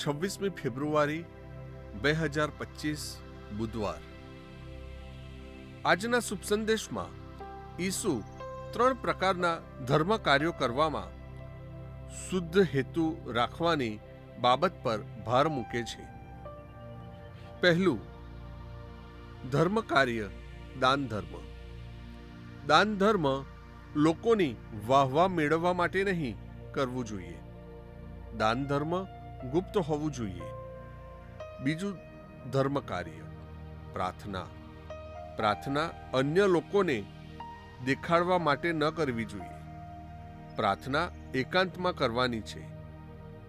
છવ્વીસમી ફેબ્રુઆરી બે હજાર પચીસ બુધવાર. આજના શુભ સંદેશમાં ઈસુ ત્રણ પ્રકારના ધર્મ કાર્યો કરવામાં શુદ્ધ હેતુ રાખવાની બાબત પર ભાર મૂકે છે. પહેલું ધર્મ કાર્ય દાન ધર્મ દાન ધર્મ લોકોની વાહવા મેળવવા માટે નહીં કરવું જોઈએ. દાન ધર્મ ગુપ્ત હોવું જોઈએ. બીજું ધર્મ કાર્ય પ્રાર્થના. પ્રાર્થના અન્ય લોકોને દેખાડવા માટે ન કરવી જોઈએ. પ્રાર્થના એકાંતમાં કરવાની છે.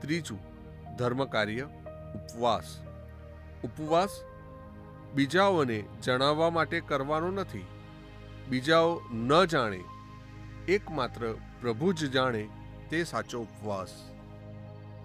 ત્રીજું ધર્મ કાર્ય ઉપવાસ. ઉપવાસ બીજાઓને જણાવવા માટે કરવાનો નથી. બીજાઓ ન જાણે, એકમાત્ર પ્રભુ જ જાણે તે સાચો ઉપવાસ.